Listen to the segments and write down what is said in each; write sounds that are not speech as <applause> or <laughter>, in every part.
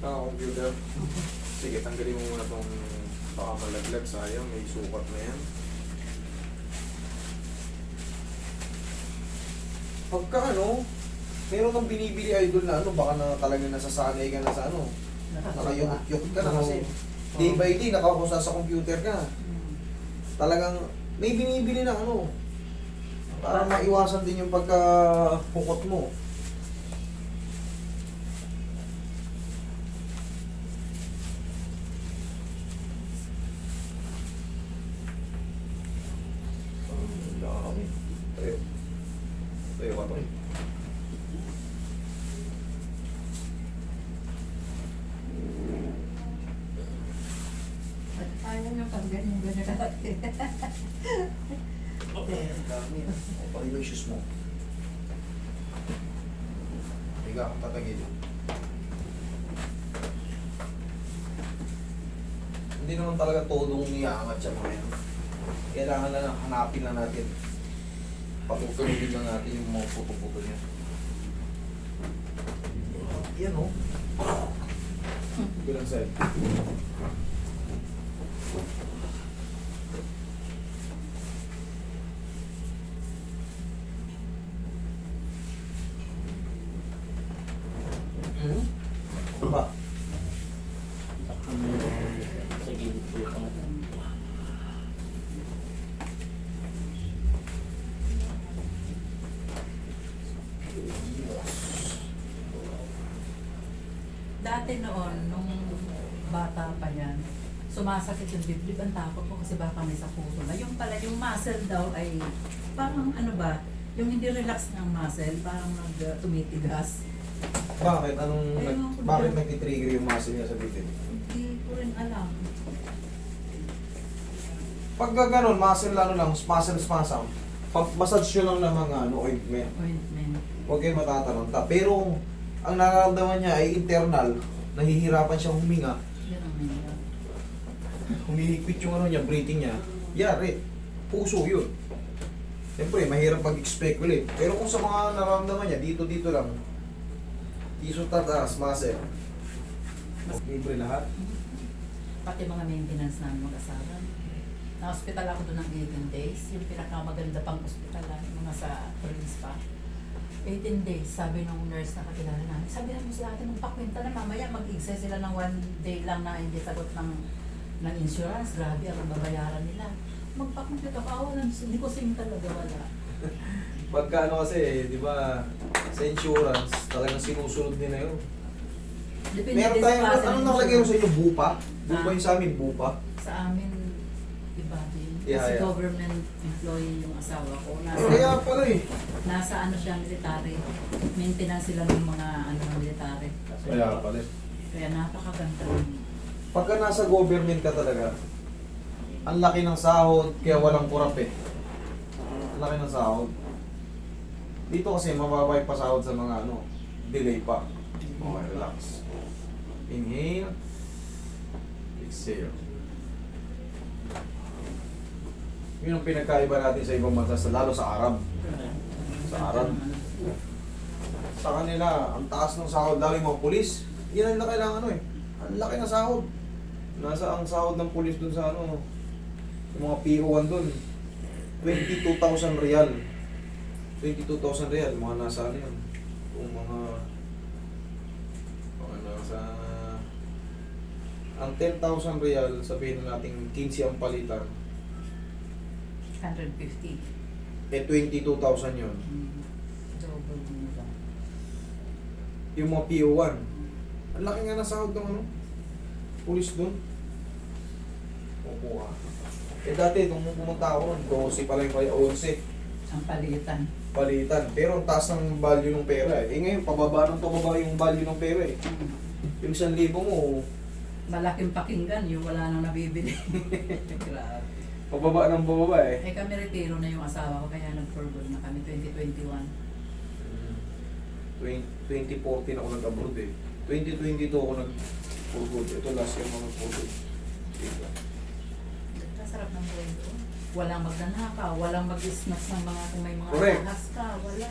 Ah, computer. Sige, tanggalin mo muna tong baka malaglag. Sayang, may sukat na yan. Pagka ano, meron kang binibili idol na ano, baka na talaga nasasanay ka na sa ano. Nakayukot-yukot ka na kasi day by day nakakusa sa computer ka. Talagang may binibili na ano. Para maiwasan din yung pagka hukot mo. Ang dami. Tayo. Tayo ka, Toy. Ayaw nyo pag ganyan, ganyan natin. Ang dami. O, paki mo. Higa, tatagil. Hindi naman talaga todong niyaangat siya mga yan. Kailangan na lang hanapin na natin. Patutulogin lang natin yung mga puto-puto niya. Yan o. Bilang side. Dati noon, nung bata pa yan, sumasakit yung dibdib. Ang takot ko kasi baka may sa puso na. Yung pala, yung muscle daw ay parang ano ba, yung hindi relax ng muscle, parang nag uh, tumitigas. Bakit? Anong, Ayun, nag, ako bakit nagtitrigger yung muscle niya sa bibig? Hindi ko rin alam. Pag gano'n, muscle ano lang, muscle spasm, pag massage nyo lang ng mga ano, ointment, Ointment. huwag kayo matataranta. Pero, ang nararamdaman niya ay internal, nahihirapan siyang huminga, humihigpit yung ano niya, breathing niya, yari, puso yun. Siyempre, mahirap pag-speculate. Pero kung sa mga nararamdaman niya, dito-dito lang, iso tataas, muscle. Libre lahat. Pati mga maintenance namin mag-asawa. Na-hospital ako doon ng 18 days. Yung pinakamaganda pang hospital, ah, mga sa Prince pa. 18 days, sabi nung nurse na kakilala namin. Sabi mo sila atin, magpakwenta na mamaya mag-exist sila ng one day lang na hindi sagot ng ng insurance. Grabe ang babayaran nila. Magpakwenta ka, lang, hindi ko sing talaga wala. <laughs> Pagka ano kasi, di ba, sa insurance, talagang sinusunod nila yun. Depende Meron din tayong, klase ng anong nakalagay mo sa inyo, bupa? Bupa Ah. yung sa amin, bupa. Sa amin, iba din. Yeah, Kasi yeah. government employee yung asawa ko. Nasa, Kaya pala eh. nasa ano siya, military. Maintenance sila ng mga ano, military. Kaya pala eh. Kaya napakaganda. Pagka nasa government ka talaga, ang laki ng sahod, kaya walang kurap eh. Ang laki ng sahod. Dito kasi mababa yung pasahod sa mga ano, delay pa. Okay, relax. Inhale. Exhale. Yun ang pinagkaiba natin sa ibang bansa, sa- lalo sa Arab. Sa Arab. Sa kanila, ang taas ng sahod, lalo yung mga pulis. Yan ang laki ng ano eh. Ang laki ng sahod. Nasa ang sahod ng pulis dun sa ano, yung mga PO1 dun. 22,000 real. 22,000 real, mga nasa ano yun. Kung mga, mga nasa, ang 10,000 real, sabihin na natin 15 ang palitan, 150. eh 22,000 yun. Mm. Double nila. Yung mga PO1, ang laki nga ng sahod ng ano, pulis dun. Opo ah. Eh dati, nung pumunta ako, 12 pa lang yung kaya 11. Ang palitan. palitan. Pero ang taas ng value ng pera eh. Eh ngayon, pababa ng pababa yung value ng pera eh. Mm. Yung 1,000 mo, Malaking pakinggan, yung wala nang nabibili. <laughs> Grabe. Pababa ng pababa eh. Eh kami retiro na yung asawa ko, kaya nag-forward na kami 2021. 20, 2014 ako nag-abroad eh. 2022 ako nag-for good. Ito last year ako nag-for good. Diba? Kasarap ng buhay doon. Walang magnanakaw, walang mag-snacks ng mga kung may mga Correct. ahas ka, wala.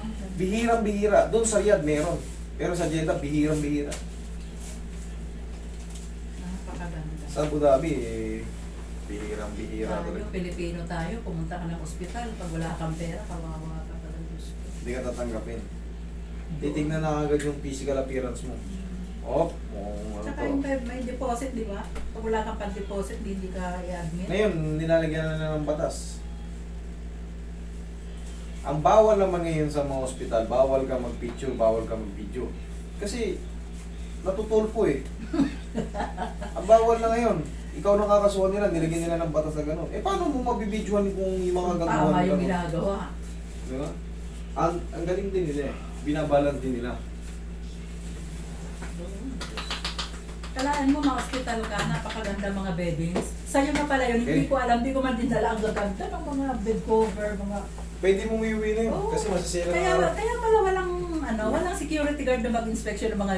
Ang ganda. Bihirang bihira. Doon sa Riyadh meron. Pero sa Jeddah, bihirang-bihira. Napakaganda. Sa Abu Dhabi, eh, bihirang-bihira Tayo, talaga. Pilipino tayo, pumunta ka ng ospital, pag wala kang pera, kawawa ka pala. Diyos ko. Hindi ka tatanggapin. Titignan na agad yung physical appearance mo. Oh, mukhang ano Tsaka to. yung may, may deposit, di ba? Pag wala kang pan-deposit, hindi ka i-admit. Ngayon, nilalagyan na nila ng batas. Ang bawal naman ngayon sa mga ospital, bawal ka mag-picture, bawal ka mag-video. Kasi, natutulpo eh. <laughs> Ang bawal na ngayon. Ikaw nakakasuhan nila, nilagyan nila ng batas na gano'n. Eh, paano mo mabibidyohan kung yung mga gagawa tama ng yung ginagawa. Di ba? Ang, ang galing din nila eh. Binabalance din nila. Kalaan mo, ma-hospital ka, napakaganda mga beddings. Sa'yo na pala yun, hindi Eh. ko alam, hindi ko man din dala ang gaganda ng mga bed cover, mga... Pwede mong iuwi na yun. Oo. Kasi masisira Kaya, na. kaya pala walang, ano, walang security guard na mag-inspection ng mga